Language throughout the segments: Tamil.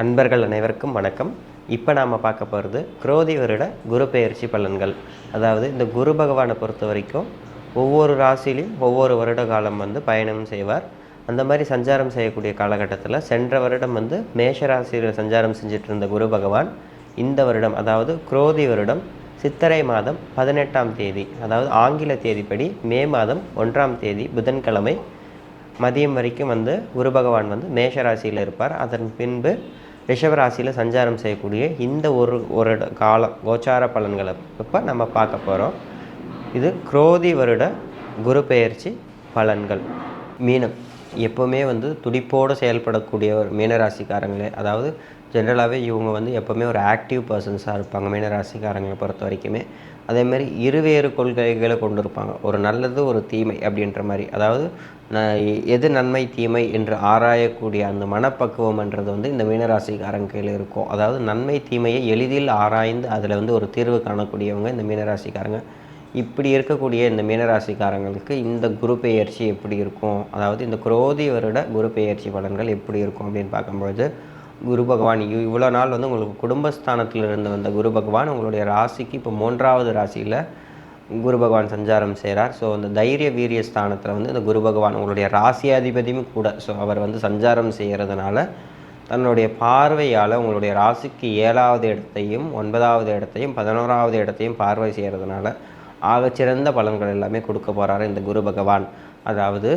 அன்பர்கள் அனைவருக்கும் வணக்கம். இப்போ நாம் பார்க்க போகிறது குரோதி வருட குரு பெயர்ச்சி பலன்கள். அதாவது இந்த குரு பகவானை பொறுத்த வரைக்கும் ஒவ்வொரு ராசிலையும் ஒவ்வொரு வருட காலம் வந்து பயணம் செய்வார். அந்த மாதிரி சஞ்சாரம் செய்யக்கூடிய காலகட்டத்தில் சென்ற வருடம் வந்து மேஷ ராசியில் சஞ்சாரம் செஞ்சிட்டு இருந்த குரு பகவான் இந்த வருடம் அதாவது குரோதி வருடம் சித்திரை மாதம் பதினெட்டாம் தேதி அதாவது ஆங்கில தேதிப்படி மே மாதம் ஒன்றாம் தேதி புதன்கிழமை மதியம் வரைக்கும் வந்து குரு பகவான் வந்து மேஷ ராசியில் இருப்பார். அதன் பின்பு ரிஷபராசியில் சஞ்சாரம் செய்யக்கூடிய இந்த ஒரு ஒரு காலம் கோச்சார பலன்களை இப்போ நம்ம பார்க்க போகிறோம் இது குரோதி வருட குரு பெயர்ச்சி பலன்கள். மீனம் எப்போவுமே வந்து துடிப்போடு செயல்படக்கூடிய ஒரு மீனராசிக்காரங்களே அதாவது ஜென்ரலாகவே இவங்க வந்து எப்போவுமே ஒரு ஆக்டிவ் பர்சன்ஸாக இருப்பாங்க மீனராசிக்காரங்களை பொறுத்த வரைக்குமே. அதே மாதிரி இருவேறு கொள்கைகளை கொண்டு இருப்பாங்க ஒரு நல்லது ஒரு தீமை அப்படின்ற மாதிரி. அதாவது எது நன்மை தீமை என்று ஆராயக்கூடிய அந்த மனப்பக்குவம்ன்றது வந்து இந்த மீனராசிக்காரங்க கையில் இருக்கும். அதாவது நன்மை தீமையை எளிதில் ஆராய்ந்து அதில் வந்து ஒரு தீர்வு காணக்கூடியவங்க இந்த மீனராசிக்காரங்க. இப்படி இருக்கக்கூடிய இந்த மீனராசிக்காரங்களுக்கு இந்த குரு பெயர்ச்சி எப்படி இருக்கும்? அதாவது இந்த குரோதி வருட குரு பெயர்ச்சி பலன்கள் எப்படி இருக்கும் அப்படின்னு பார்க்கும்பொழுது குரு பகவான் இவ்வளோ நாள் வந்து உங்களுக்கு குடும்பஸ்தானத்தில் இருந்து வந்த குரு பகவான் உங்களுடைய ராசிக்கு இப்போ மூன்றாவது ராசியில் குரு பகவான் சஞ்சாரம் செய்கிறார் ஸோ அந்த தைரிய வீரிய ஸ்தானத்தில் வந்து இந்த குரு பகவான் உங்களுடைய ராசியாதிபதியும் கூட ஸோ அவர் வந்து சஞ்சாரம் செய்கிறதுனால தன்னுடைய பார்வையால் உங்களுடைய ராசிக்கு ஏழாவது இடத்தையும் ஒன்பதாவது இடத்தையும் பதினோராவது இடத்தையும் பார்வை செய்கிறதுனால ஆகச்சிறந்த பலன்கள் எல்லாமே கொடுக்க போகிறாரு இந்த குரு பகவான். அதாவது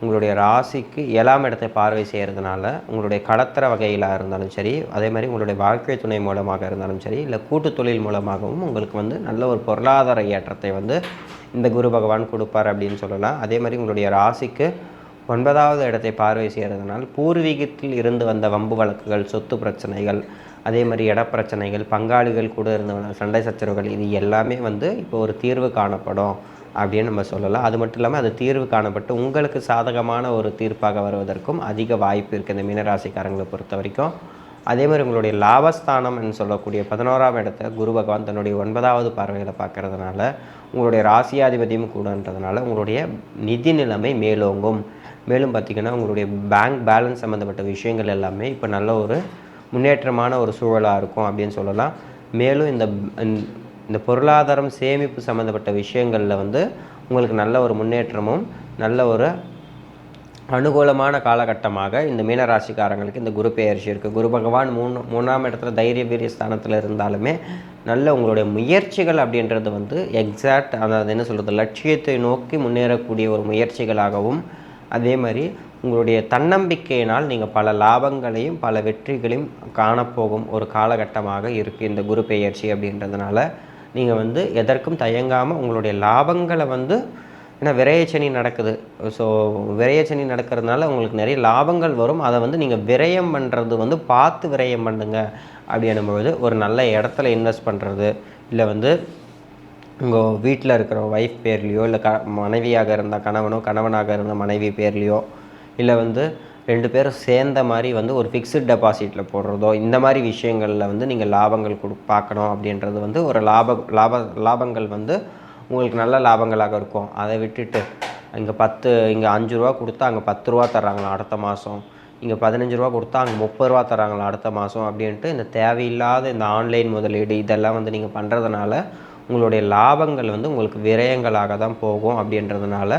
உங்களுடைய ராசிக்கு ஏழாம் இடத்தை பார்வை செய்கிறதுனால உங்களுடைய கடத்தர வகையிலாக இருந்தாலும் சரி அதே மாதிரி உங்களுடைய வாழ்க்கை துணை மூலமாக இருந்தாலும் சரி இல்லை கூட்டு தொழில் மூலமாகவும் உங்களுக்கு வந்து நல்ல ஒரு பொருளாதார ஏற்றத்தை வந்து இந்த குரு பகவான் கொடுப்பார் அப்படின்னு சொல்லலாம். அதே மாதிரி உங்களுடைய ராசிக்கு ஒன்பதாவது இடத்தை பார்வை செய்கிறதுனால் பூர்வீகத்தில் இருந்து வந்த வம்பு வழக்குகள் சொத்து பிரச்சனைகள் அதே மாதிரி இடப்பிரச்சனைகள் பங்காளிகள் கூட இருந்த சண்டை சச்சரவுகள் இது எல்லாமே வந்து இப்போ ஒரு தீர்வு காணப்படும். அப்படின்னு நம்ம சொல்லலாம். அது மட்டும் இல்லாமல் அது தீர்வு காணப்பட்டு உங்களுக்கு சாதகமான ஒரு தீர்ப்பாக வருவதற்கும் அதிக வாய்ப்பு இருக்குது இந்த மீனராசிக்காரங்களை பொறுத்த வரைக்கும். அதே மாதிரி உங்களுடைய லாபஸ்தானம்னு சொல்லக்கூடிய பதினோராம் இடத்தை குரு பகவான் தன்னுடைய ஒன்பதாவது பார்வையில் பார்க்கறதுனால உங்களுடைய ராசியாதிபதியும் கூடன்றதுனால உங்களுடைய நிதி நிலைமை மேலோங்கும். மேலும் பார்த்திங்கன்னா உங்களுடைய பேங்க் பேலன்ஸ் சம்மந்தப்பட்ட விஷயங்கள் எல்லாமே இப்போ நல்ல ஒரு முன்னேற்றமான ஒரு சூழலாக இருக்கும் அப்படின்னு சொல்லலாம். மேலும் இந்த இந்த பொருளாதாரம் சேமிப்பு சம்மந்தப்பட்ட விஷயங்களில் வந்து உங்களுக்கு நல்ல ஒரு முன்னேற்றமும் நல்ல ஒரு அனுகூலமான காலகட்டமாக இந்த மீனராசிக்காரங்களுக்கு இந்த குரு பெயர்ச்சி இருக்குது குரு பகவான் மூணு மூணாம் இடத்துல தைரிய வீரிய ஸ்தானத்தில் இருந்தாலுமே நல்ல உங்களுடைய முயற்சிகள் அப்படின்றது வந்து எக்ஸாக்ட் அதாவது என்ன சொல்கிறது லட்சியத்தை நோக்கி முன்னேறக்கூடிய ஒரு முயற்சிகளாகவும் அதே மாதிரி உங்களுடைய தன்னம்பிக்கையினால் நீங்கள் பல லாபங்களையும் பல வெற்றிகளையும் காணப்போகும் ஒரு காலகட்டமாக இருக்குது இந்த குரு பெயர்ச்சி அப்படின்றதுனால. நீங்கள் வந்து எதற்கும் தயங்காமல் உங்களுடைய லாபங்களை வந்து ஏன்னா விரயச்சனி நடக்குது. ஸோ விரயச்சனி நடக்கிறதுனால உங்களுக்கு நிறைய லாபங்கள் வரும். அதை வந்து நீங்கள் விரயம் பண்ணுறது வந்து பார்த்து விரயம் பண்ணுங்க. அப்படின்னும் பொழுது ஒரு நல்ல இடத்துல இன்வெஸ்ட் பண்ணுறது இல்லை வந்து உங்கள் வீட்டில் இருக்கிற ஒய்ஃப் பேர்லேயோ இல்லை க மனைவியாக இருந்தால் கணவனோ கணவனாக இருந்த மனைவி பேர்லேயோ இல்லை வந்து ரெண்டு பேரும் சேர்ந்த மாதிரி வந்து ஒரு ஃபிக்ஸ்ட் டெபாசிட்டில் போடுறதோ இந்த மாதிரி விஷயங்களில் வந்து நீங்கள் லாபங்கள் கொடு பார்க்கணும் அப்படின்றது வந்து ஒரு லாப லாப லாபங்கள் வந்து உங்களுக்கு நல்ல லாபங்களாக இருக்கும். அதை விட்டுட்டு இங்கே பத்து இங்கே அஞ்சு ரூபா கொடுத்தா அங்கே பத்து ரூபா தர்றாங்களா அடுத்த மாதம் இங்கே பதினஞ்சு ரூபா கொடுத்தா அங்கே முப்பது ரூபா தராங்களா அடுத்த மாதம் அப்படின்ட்டு இந்த தேவையில்லாத இந்த ஆன்லைன் முதலீடு இதெல்லாம் வந்து நீங்கள் பண்ணுறதுனால உங்களுடைய லாபங்கள் வந்து உங்களுக்கு விரயங்களாக தான் போகும் அப்படின்றதுனால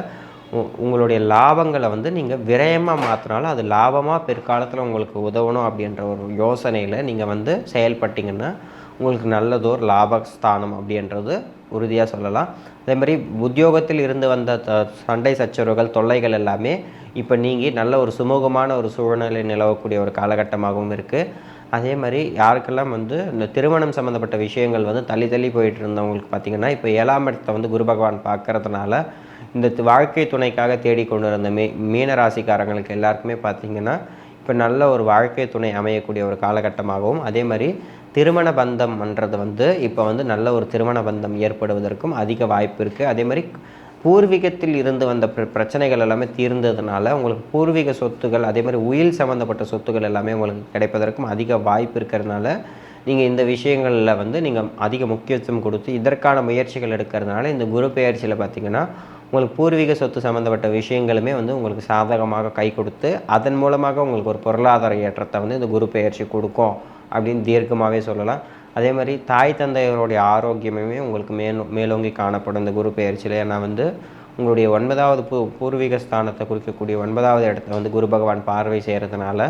உங்களுடைய லாபங்களை வந்து நீங்கள் விரயமாக மாற்றினாலும் அது லாபமாக பிற்காலத்தில் உங்களுக்கு உதவணும் அப்படின்ற ஒரு யோசனையில் நீங்கள் வந்து செயல்பட்டீங்கன்னா உங்களுக்கு நல்லதோர் லாபஸ்தானம் அப்படின்றது உறுதியாக சொல்லலாம். அதே மாதிரி உத்தியோகத்தில் இருந்து வந்த த- சண்டை சச்சரவுகள் தொல்லைகள் எல்லாமே இப்போ நீங்கள் நல்ல ஒரு சுமூகமான ஒரு சூழ்நிலை நிலவக்கூடிய ஒரு காலகட்டமாகவும் இருக்குது அதே மாதிரி யாருக்கெல்லாம் வந்து இந்த திருமணம் சம்மந்தப்பட்ட விஷயங்கள் வந்து தள்ளி தள்ளி போயிட்டு இருந்தவங்களுக்கு பார்த்திங்கன்னா இப்போ ஏழாம் இடத்தை வந்து குரு பகவான் பார்க்கறதுனால இந்த வாழ்க்கை துணைக்காக தேடிக்கொண்டு இருந்த மீ மீன ராசிக்காரங்களுக்கு எல்லாருக்குமே பார்த்திங்கன்னா இப்போ நல்ல ஒரு வாழ்க்கை துணை அமையக்கூடிய ஒரு காலகட்டமாகவும் அதே மாதிரி திருமண பந்தம்ன்றது வந்து இப்போ வந்து நல்ல ஒரு திருமண பந்தம் ஏற்படுவதற்கும் அதிக வாய்ப்பு இருக்குது அதே மாதிரி பூர்வீகத்தில் இருந்து வந்த பிர- பிரச்சனைகள் எல்லாமே தீர்ந்ததுனால உங்களுக்கு பூர்வீக சொத்துகள் அதே மாதிரி உயில் சம்மந்தப்பட்ட சொத்துக்கள் எல்லாமே உங்களுக்கு கிடைப்பதற்கும் அதிக வாய்ப்பு இருக்கிறதுனால நீங்கள் இந்த விஷயங்களில் வந்து நீங்கள் அதிக முக்கியத்துவம் கொடுத்து இதற்கான முயற்சிகள் எடுக்கிறதுனால இந்த குரு பெயர்ச்சியில் பார்த்தீங்கன்னா உங்களுக்கு பூர்வீக சொத்து சம்மந்தப்பட்ட விஷயங்களுமே வந்து உங்களுக்கு சாதகமாக கை கொடுத்து அதன் மூலமாக உங்களுக்கு ஒரு பொருளாதார ஏற்றத்தை வந்து இந்த குரு பெயர்ச்சி கொடுக்கும் அப்படின்னு தீர்க்கமாகவே சொல்லலாம். அதே மாதிரி தாய் தந்தையருடைய ஆரோக்கியமுமே உங்களுக்கு மேலோ மேலோங்கி காணப்படும் இந்த குரு பெயர்ச்சியில். ஏன்னா வந்து உங்களுடைய ஒன்பதாவது பூ பூர்வீக ஸ்தானத்தை குறிக்கக்கூடிய ஒன்பதாவது இடத்த வந்து குரு பகவான் பார்வை செய்கிறதுனால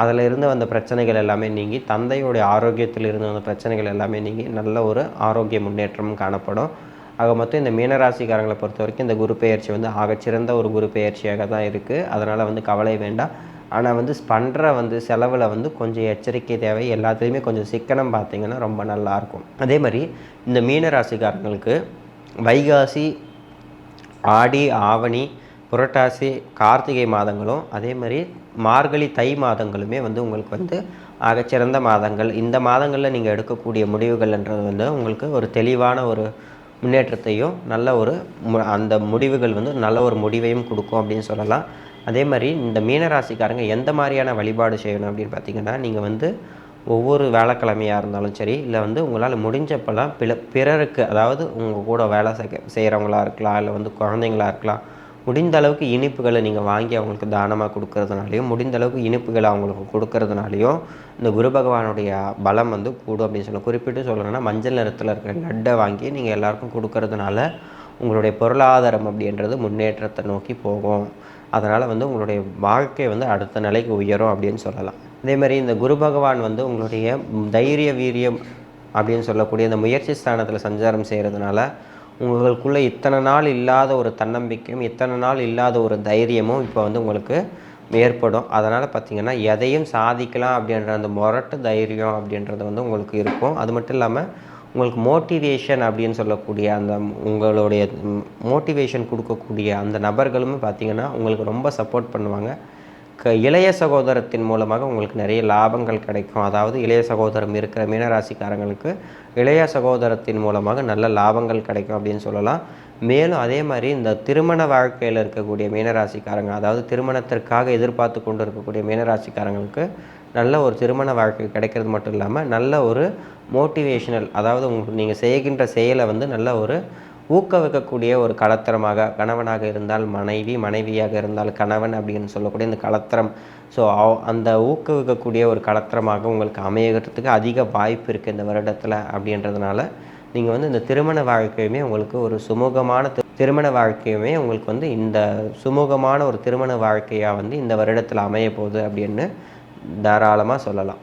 அதில் இருந்து வந்த பிரச்சனைகள் எல்லாமே நீங்கி தந்தையுடைய ஆரோக்கியத்தில் இருந்து வந்த பிரச்சனைகள் எல்லாமே நீங்கி நல்ல ஒரு ஆரோக்கிய முன்னேற்றமும் காணப்படும். ஆக மொத்தம் இந்த மீனராசிக்காரங்களை பொறுத்த வரைக்கும் இந்த குரு பெயர்ச்சி வந்து ஆகச்சிறந்த ஒரு குரு பெயர்ச்சியாக தான் இருக்குது அதனால் வந்து கவலை வேண்டாம். ஆனால் வந்து பண்ணுற வந்து செலவில் வந்து கொஞ்சம் எச்சரிக்கை தேவை. எல்லாத்துலேயுமே கொஞ்சம் சிக்கனம் பார்த்தீங்கன்னா ரொம்ப நல்லாயிருக்கும் அதே மாதிரி இந்த மீனராசிக்காரங்களுக்கு வைகாசி ஆடி ஆவணி புரட்டாசி கார்த்திகை மாதங்களும் அதே மாதிரி மார்கழி தை மாதங்களுமே வந்து உங்களுக்கு வந்து ஆகச்சிறந்த மாதங்கள். இந்த மாதங்களில் நீங்கள் எடுக்கக்கூடிய முடிவுகள்ன்றது வந்து உங்களுக்கு ஒரு தெளிவான ஒரு முன்னேற்றத்தையும் நல்ல ஒரு அந்த முடிவுகள் வந்து நல்ல ஒரு முடிவையும் கொடுக்கும் அப்படின்னு சொல்லலாம். அதே மாதிரி இந்த மீனராசிக்காரங்க எந்த மாதிரியான வழிபாடு செய்யணும் அப்படின்னு பார்த்தீங்கன்னா நீங்கள் வந்து ஒவ்வொரு வேலைக்கிழமையாக இருந்தாலும் சரி இல்லை வந்து உங்களால் முடிஞ்சப்பெல்லாம் பிற பிறருக்கு அதாவது உங்கள் கூட வேலை செய்கிறவங்களா இருக்கலாம் இல்லை வந்து குழந்தைங்களா இருக்கலாம் முடிந்த அளவுக்கு இனிப்புகளை நீங்கள் வாங்கி அவங்களுக்கு தானமாக கொடுக்கறதுனாலையும் முடிந்த அளவுக்கு இனிப்புகளை அவங்களுக்கு கொடுக்கறதுனாலையும் இந்த குரு பகவானுடைய பலம் வந்து கூடும் அப்படின்னு சொல்லலாம் குறிப்பிட்டு சொல்லணும்னா மஞ்சள் நிறத்தில் இருக்கிற லட்டை வாங்கி நீங்கள் எல்லாருக்கும் கொடுக்கறதுனால உங்களுடைய பொருளாதாரம் அப்படின்றது முன்னேற்றத்தை நோக்கி போகும். அதனால் வந்து உங்களுடைய வாழ்க்கை வந்து அடுத்த நிலைக்கு உயரும் அப்படின்னு சொல்லலாம். அதேமாதிரி இந்த குரு பகவான் வந்து உங்களுடைய தைரிய வீரியம் அப்படின்னு சொல்லக்கூடிய இந்த முயற்சி ஸ்தானத்தில் சஞ்சாரம் செய்கிறதுனால உங்களுக்குள்ளே இத்தனை நாள் இல்லாத ஒரு தன்னம்பிக்கையும் இத்தனை நாள் இல்லாத ஒரு தைரியமும் இப்போ வந்து உங்களுக்கு ஏற்படும். அதனால் பார்த்திங்கன்னா எதையும் சாதிக்கலாம் அப்படின்ற அந்த முரட்டு தைரியம் அப்படின்றது வந்து உங்களுக்கு இருக்கும். அது மட்டும் இல்லாமல் உங்களுக்கு மோட்டிவேஷன் அப்படின்னு சொல்லக்கூடிய அந்த உங்களுடைய மோட்டிவேஷன் கொடுக்கக்கூடிய அந்த நபர்களுமே பார்த்திங்கன்னா உங்களுக்கு ரொம்ப சப்போர்ட் பண்ணுவாங்க. க இளைய சகோதரத்தின் மூலமாக உங்களுக்கு நிறைய லாபங்கள் கிடைக்கும். அதாவது இளைய சகோதரம் இருக்கிற மீனராசிக்காரங்களுக்கு இளைய சகோதரத்தின் மூலமாக நல்ல லாபங்கள் கிடைக்கும் அப்படின்னு சொல்லலாம். மேலும் அதே மாதிரி இந்த திருமண வாழ்க்கையில் இருக்கக்கூடிய மீனராசிக்காரங்க அதாவது திருமணத்திற்காக எதிர்பார்த்து கொண்டு இருக்கக்கூடிய மீனராசிக்காரங்களுக்கு நல்ல ஒரு திருமண வாழ்க்கை கிடைக்கிறது மட்டும் இல்லாமல் நல்ல ஒரு மோட்டிவேஷனல் அதாவது உங்களுக்கு நீங்கள் செய்கின்ற செயலை வந்து நல்ல ஒரு ஊக்குவிக்கக்கூடிய ஒரு கலத்திரமாக கணவனாக இருந்தால் மனைவி மனைவியாக இருந்தால் கணவன் அப்படின்னு சொல்லக்கூடிய இந்த கலத்திரம். ஸோ அந்த ஊக்குவிக்கக்கூடிய ஒரு கலத்திரமாக உங்களுக்கு அமையறதுக்கு அதிக வாய்ப்பு இருக்குது இந்த வருடத்தில் அப்படின்றதுனால நீங்கள் வந்து இந்த திருமண வாழ்க்கையுமே உங்களுக்கு ஒரு சுமூகமான திருமண வாழ்க்கையுமே உங்களுக்கு வந்து இந்த சுமூகமான ஒரு திருமண வாழ்க்கையாக வந்து இந்த வருடத்தில் அமைய போகுது அப்படின்னு தாராளமாக சொல்லலாம்.